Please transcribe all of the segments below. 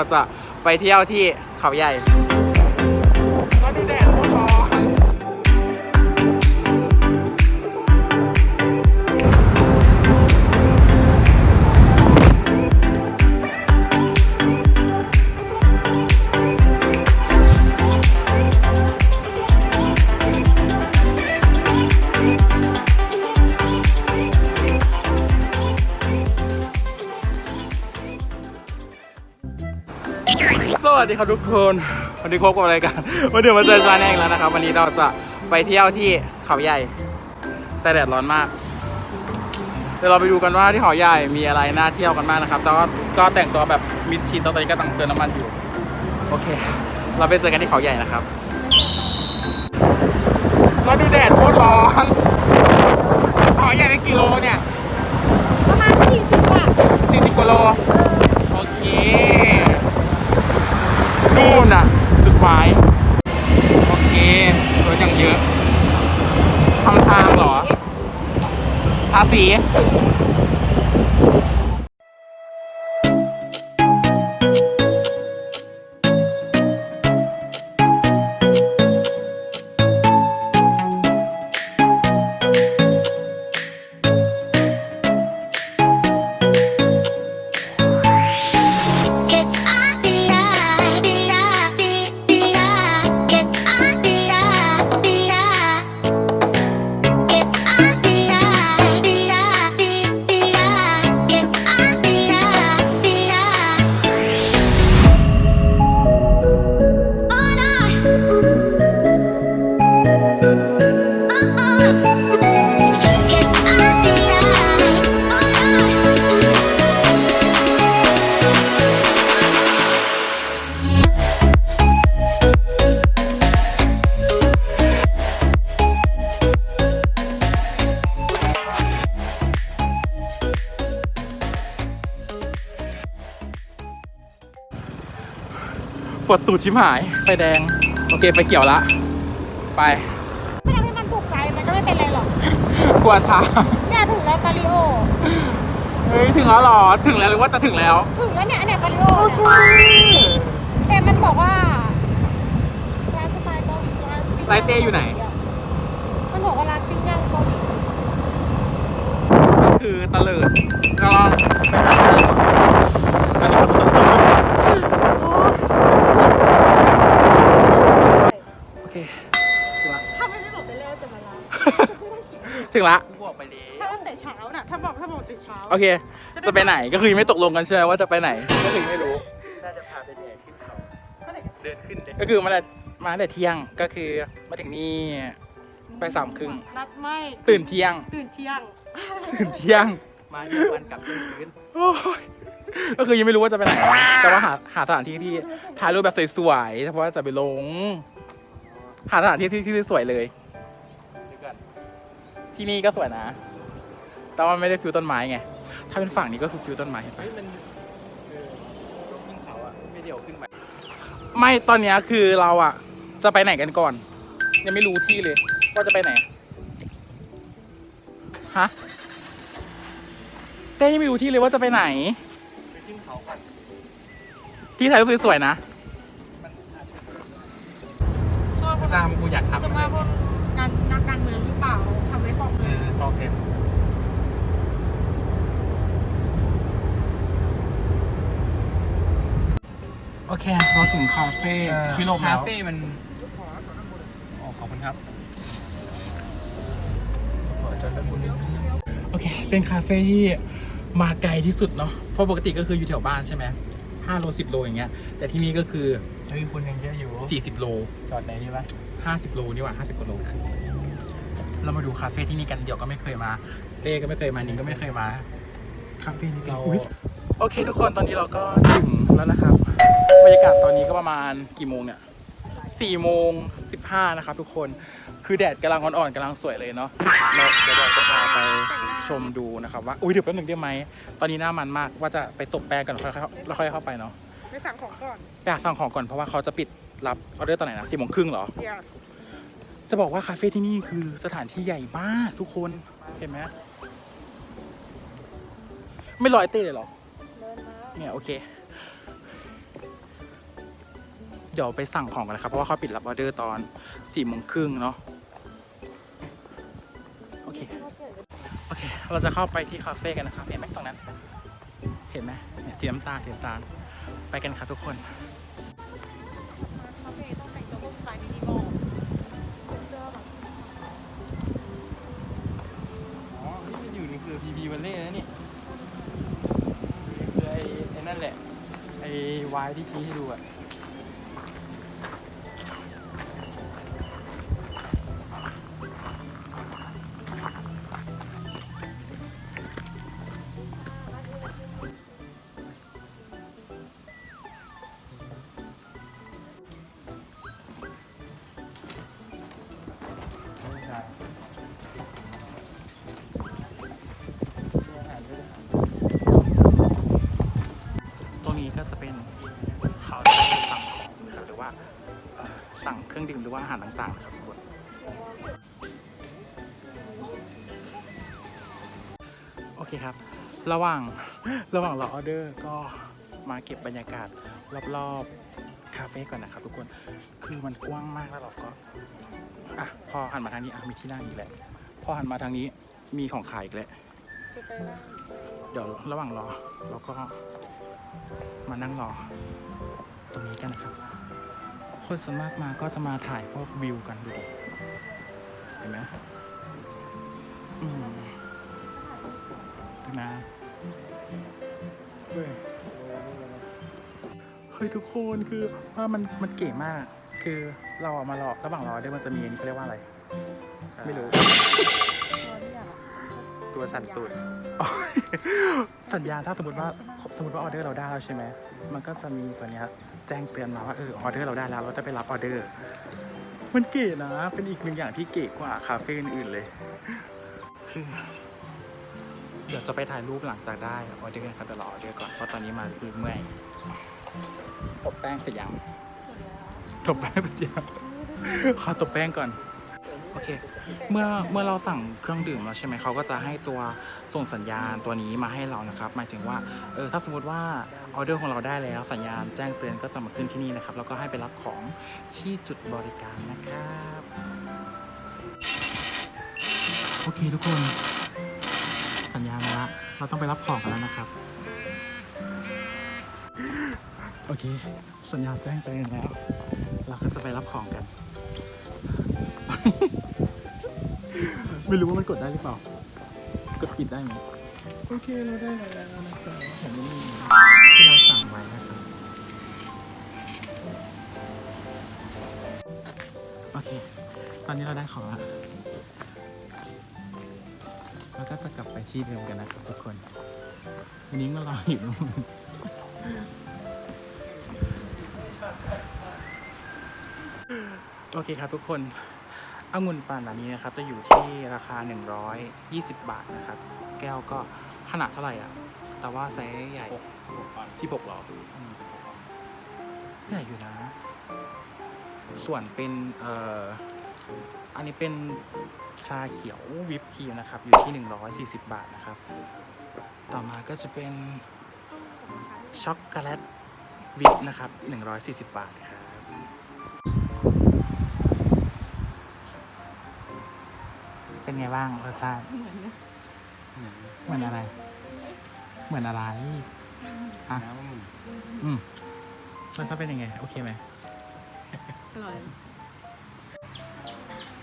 เราจะไปเที่ยวที่เขาใหญ่ วัสดีครับทุกคนวันนี้พบกับรายการวันเดียวมาเจอจานแองแล้วนะครับ วันนี้เราจะไปเที่ยวที่เขาใหญ่ แต่แดดร้อนมาก เดี๋ยวเราไปดูกันว่าที่เขาใหญ่มีอะไรน่าเที่ยวกันบ้างนะครับแต่ว่าก็แต่งตัวแบบมิดชิดตอนนี้ก็ตั้งเติมน้ำมันอยู่ โอเค เราไปเจอกันที่เขาใหญ่นะครับมาดูแดดโคตรร้อนเขาใหญ่เป็นกิโลเนี่ยประมาณ40บาท40กิโลโอเค นู่นน่ะ จุดหมาย โอเครถยังเยอะทำทางเหรอภาษี ตูดชิมหาย ไฟแดง โอเค ไฟเขียวละ ไป ไม่ทำให้มันถูกใจ มันก็ไม่เป็นไรหรอกกลัวช้า เนี่ยถึงแล้วปาริโอ เฮ้ย ถึงแล้วเหรอ ถึงแล้วหรือว่าจะถึงแล้ว ถึงแล้วเนี่ยอันเนี้ยปาริโอเนี่ยแต่มันบอกว่าร้านสไตล์เกาหลีร้านปิ้งไลเต้อยู่ไหน มันบอกว่าร้านปิ้งย่างเกาหลีก็คือตะเลิดก็ลองไปหาเลิศอันนี้ก็ตะเลิดโอเค ถึงละ ถ้าไม่ได้บอกไปแล้วจะมาร้าน ถึงละบอกไปดีถ้าตั้งแต่เช้าน่ะ ถ้าบอกถ้าบอกแต่เช้า โอเค จะไปไหนก็คือยังไม่ตกลงกันใช่ไหมว่าจะไปไหน ก็คือยังไม่รู้ น่าจะพาไปแดกขึ้นเขาเดินขึ้นเด็กก็คือมาแต่มาแต่เที่ยงก็คือมาถึงนี่ ไปสามครึ่ง นัดไม่ตื่นเที่ยง ตื่นเที่ยง ตื่นเที่ยง มาเที่ยววันกลับเที่ยงคืนโอ้ยก็คือยังไม่รู้ว่าจะไปไหน แต่ว่าหาหาสถานที่ที่ถ่ายรูปแบบสวยๆเพราะว่าจะไปลง หาสถานที่ที่ที่สวยเลยเดี๋ยวก่อน ที่นี่ก็สวยนะ แต่ว่าไม่ได้ฟิวต้นไม้ไง ถ้าเป็นฝั่งนี้ก็คือฟิวต้นไม้เห็นปะเฮ้ยมันเออช่วงขึ้นเขาอะไม่เดี่ยวขึ้นไปไม่ตอนเนี้ยคือเราอะจะไปไหนกันก่อน ยังไม่รู้ที่เลยว่าจะไปไหน ฮะเต้ยังไม่รู้ที่เลยว่าจะไปไหน ไปขึ้นเขาก่อนที่ถ่ายรูปสวยๆนะมันอาจจะชอบไม่ทราบกูอยากทำ สมมติพ ฟอกเอเงินอฟอกเทมโอเค เราถึงคาเฟ่พิโลกคาแล้วเฟ่มันอ๋อขอบคุณครับขอจนบุญโอเค เป็นคาเฟ่ที่มาไกลที่สุดเนาะเพราะปกติก็คืออยู่แถวบ้านใช่ไหมห้าโลสิบโลอย่างเงี้ย แต่ที่นี่ก็คือ เฮ้ยคุณยังเยอะอยู่สี่สิบโล จอดไหนดีวะห้าสิบโลนี่หว่าห้าสิบกว่าโล เรามาดูคาเฟ่ที่นี่กันเดี๋ยวก็ไม่เคยมาเต้ก็ไม่เคยมานิงก็ไม่เคยมาคาเฟ่นี้กันเราอุ๊ยโอเค ทุกคนตอนนี้เราก็ถึงแล้วนะครับบรรยากาศตอนนี้ก็ประมาณกี่โมงเนี่ยสี่โมงสิบห้านะครับทุกคนคือแดดกำลังอ่อนๆกำลังสวยเลยเนาะเราเดี๋ยวเราจะพาไปชมดูนะครับว่าอุ้ยเดี๋ยวแป๊บหนึงได้ไหมตอนนี้หน้ามันมากว่าจะไปตบแป้งกันแล้วค่อยเข้าแล้วค่อยเข้าไปเนาะไปสั่งของก่อนไปหาสั่งของก่อนเพราะว่าเขาจะปิดรับออเดอร์ตอนไหนนะสี่โมงครึ่งเหรอ yes จะบอกว่าคาเฟ่ที่นี่คือสถานที่ใหญ่มากทุกคนเห็นไหมไม่ลอยเต้เลยหรอเดินมาเนี่ยโอเค เดี๋ยวไปสั่งของกันนะครับ เพราะว่าเขาปิดรับออเดอร์ตอนสี่โมงครึ่งเนาะโอเคโอเค เราจะเข้าไปที่คาเฟ่กันนะครับ เห็นไหมตรงนั้น เห็นไหมเนี่ยสีน้ำตาลสีน้ำตาลไปกันครับทุกคน วายที่ชี้ให้ดูอะ สั่งเครื่องดื่มหรือว่าอาหารต่างๆนะครับทุกคนโอเคครับ ระหว่างระหว่างรอออเดอร์ก็มาเก็บบรรยากาศรอบๆคาเฟ่ก่อนนะครับทุกคนคือมันกว้างมากแล้วเราก็อะพอหันมาทางนี้อะมีที่นั่งอีกแหละพอหันมาทางนี้มีของขายอีกแล้วจะเดี๋ยวระหว่างรอเราก็มานั่งรอตรงนี้กันนะครับ คนส่วนมากมาก็จะมาถ่ายพวกวิวกันดูดิเห็นไหมอืมนะเฮ้ยเฮ้ยทุกคนคือว่ามันมันเก๋มาก คือเราอะมารอระหว่างรอเดี๋ยมันจะมีนนี้เขาเรียกว่าอะไร ไม่รู้ ตัวสั่นตูดอ๋อสัญญาณถ้าสมมติว่าสมมติว่าออเดอร์เราได้แล้วใช่ไหมมันก็จะมีตัวเนี้ยแจ้งเตือนมาว่าเออออเดอร์เราได้แล้วเราจะไปรับออเดอร์มันเก๋นะ เป็นอีกหนึ่งอย่างที่เก๋กว่าคาเฟ่อื่นๆเลยคือเดี๋ยวจะไปถ่ายรูปหลังจากได้ออเดอร์นะครับเดี๋ยวรอออเดอร์ก่อนเพราะตอนนี้มาคือเมื่อยตบแป้งเสร็จยังตบแป้งเสร็จยังขอตบแป้งก่อน โอเค เมื่อเมื่อเราสั่งเครื่องดื่มแล้วใช่ไหมเขาก็จะให้ตัวส่งสัญญาณตัวนี้มาให้เรานะครับหมายถึงว่าเออถ้าสมมติว่าออเดอร์ของเราได้แล้วสัญญาณแจ้งเตือนก็จะมาขึ้นที่นี่นะครับแล้วก็ให้ไปรับของที่จุดบริการนะครับโอเคทุกคน สัญญาณมาละเราต้องไปรับของกันแล้วนะครับโอเค สัญญาณแจ้งเตือนแล้ว เราก็จะไปรับของกัน ไม่รู้ว่ามันกดได้หรือเปล่า กดปิดได้ไหมโอเคเราได้แล้วนะครับผมนี่ที่เราสั่งไว้นะครับโอเค ตอนนี้เราได้ของแล้วเราก็จะกลับไปที่เดิมกันนะครับทุกคนวันนี้ก็รออยู่นู่นโอเคครับทุกคน องุ่นป่านอันนี้นะครับจะอยู่ที่ราคา 120 บาทนะครับ แก้วก็ขนาดเท่าไหร่อะ แต่ว่าไซส์ใหญ่16หรออืม16ใหญ่อยู่นะ ส่วนเป็นเอ่ออันนี้เป็นชาเขียววิปครีมนะครับ อยู่ที่ 140 บาทนะครับ ต่อมาก็จะเป็นช็อกโกแลตวิปนะครับ 140 บาทครับ ไงบ้างรสชาติเหมือนอะไร เหมือนอะไรอะน้ำมันอืมรสชาติเป็นยังไง โอเคไหมอร่อย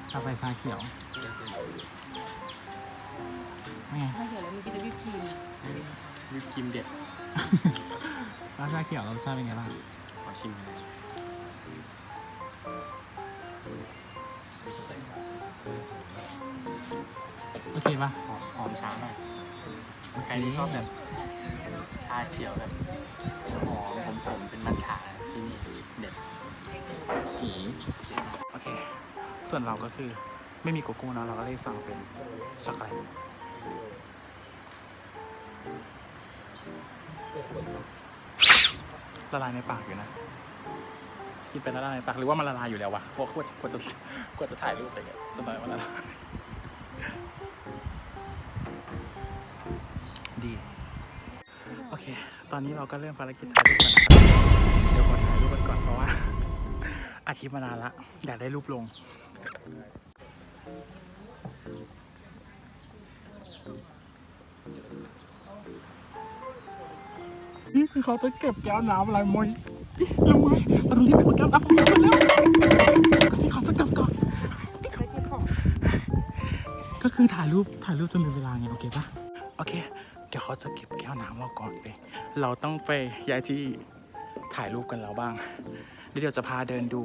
เอาไปชาเขียวนี่ไงถ้าเกิดแล้วมึงกินแต่วิปครีมวิปครีมเด็ดแล้วชาเขียวรสชาติเป็นไงบ้างขอชิมหน่อยโอเคปะหอมหอมช้ามากใครที่ชอบแบบชาเขียวแบบหอมผมผมๆเป็นมัทฉะที่นี่เด็ดผีโอเค ส่วนเราก็คือไม่มีโกโก้เนอะเราก็เลยสั่งเป็นช็อกโกแลตละลายในปากอยู่นะ กินเป็นละลายในปากหรือว่ามันละลายอยู่แล้ววะเพราะกว่ากว่าจะกว่าจะถ่ายรูปอะไรเงี้ยจนตอนนี้มันละลาย ดี โอเค ตอนนี้เราก็เริ่มภารกิจถ่ายรูปกันนะครับเดี๋ยวขอถ่ายรูปกันก่อนเพราะว่า อาทิตย์มานานละอยากได้รูปลง นี่คือเขาจะเก็บแก้วน้ำอะไรมอยรู้ไหมเราต้องรีบไปเอาแก้วน้ำมาแล้วก็ที่เขาจะกลับก่อนไปเก็บของก็คือถ่ายรูปถ่ายรูปจนลืมเวลาไงโอเคปะโอเคเดี๋ยวเขาจะเก็บแก้วน้ำเราก่อนไปเราต้องไปย้ายที่ถ่ายรูปกันแล้วบ้างเดี๋ยวเดี๋ยวจะพาเดินดู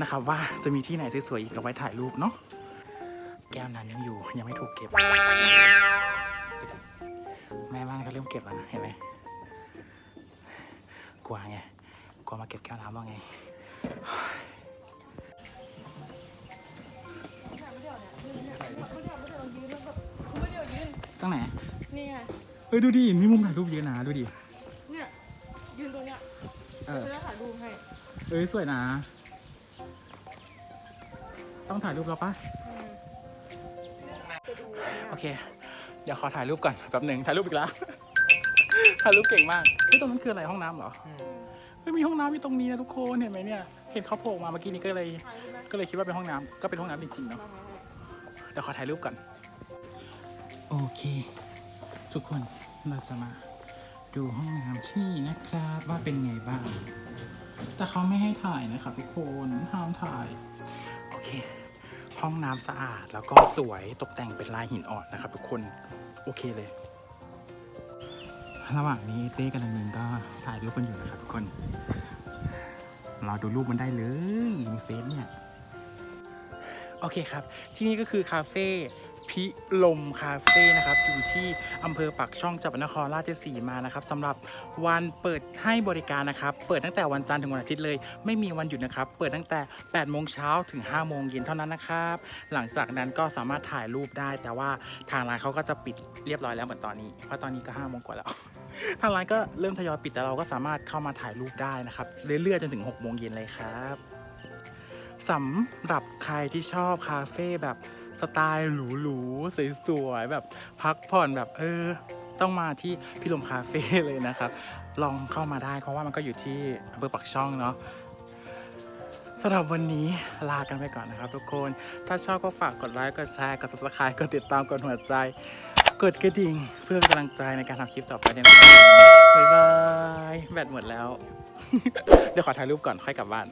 นะครับว่าจะมีที่ไหนสวยๆอีกเอาไว้ถ่ายรูปเนาะ แก้วนั้นยังอยู่ยังไม่ถูกเก็บ แม่บ้านก็เริ่มเก็บแล้วนะเห็นไหมกลัวไงกลัวมาเก็บแก้วน้ำว่าไงตั้ง เอ้ยดูดิมีมุมถ่ายรูปเยอะนะดูดิเนี่ยยืนตรงเนี้ยเออจะถ่ายรูปให้เอ้ยสวยนะ ต้องถ่ายรูปเราปะไปดูเนี่ยโอเค เดี๋ยวขอถ่ายรูปก่อนแป๊บหนึ่งถ่ายรูปอีกแล้ว ถ่ายรูปเก่งมากเฮ้ยตรงนั้นคืออะไรห้องน้ำเหรอเฮ้ยมีห้องน้ำอยู่ตรงนี้นะทุกคนเห็นไหมเนี่ยเห็นเขาโผล่มาเมื่อกี้นี้ก็เลย ถ่ายรูปไหมก็เลยคิดว่าเป็นห้องน้ำก็เป็นห้องน้ำจริงๆเนาะมามามาเดี๋ยวขอถ่ายรูปก่อน โอเค ทุกคน เราจะมาดูห้องน้ำที่นี่นะครับว่าเป็นไงบ้าง แต่เขาไม่ให้ถ่ายนะครับทุกคนห้ามถ่าย โอเค ห้องน้ำสะอาดแล้วก็สวยตกแต่งเป็นลายหินอ่อนนะครับทุกคนโอเคเลย ระหว่างนี้เต้กับนันนินก็ถ่ายรูปกันอยู่นะครับทุกคน เราดูรูปมันได้เลยในเฟซเนี่ย โอเคครับ ที่นี่ก็คือคาเฟ่ พิลมคาเฟ่นะครับอยู่ที่อำเภอปากช่องจังหวัดนครราชสีมานะครับสำหรับวันเปิดให้บริการนะครับ เปิดตั้งแต่วันจันทร์ถึงวันอาทิตย์เลย ไม่มีวันหยุดนะครับ เปิดตั้งแต่8โมงเช้าถึง5โมงเย็นเท่านั้นนะครับ หลังจากนั้นก็สามารถถ่ายรูปได้ แต่ว่าทางร้านเขาก็จะปิดเรียบร้อยแล้วเหมือนตอนนี้เพราะตอนนี้ก็5โมงกว่าแล้วทางร้านก็เริ่มทยอยปิดแต่เราก็สามารถเข้ามาถ่ายรูปได้นะครับเรื่อยๆจนถึง6โมงเย็นเลยครับสำหรับใครที่ชอบคาเฟ่แบบ สไตล์หรูๆสวยๆแบบพักผ่อนแบบเออ ต้องมาที่พิลมคาเฟ่เลยนะครับ ลองเข้ามาได้เพราะว่ามันก็อยู่ที่อำเภอปักช่องเนาะสำหรับวันนี้ลากันไปก่อนนะครับทุกคน ถ้าชอบก็ฝากกดไลค์ กดแชร์ กด subscribe กดติดตาม กดหัวใจ กดกระดิ่ง เพื่อเป็นกำลังใจในการทำคลิปต่อไปด้วยนะครับบ๊ายบาย แบตหมดแล้ว เดี๋ยวขอถ่ายรูปก่อนค่อยกลับบ้าน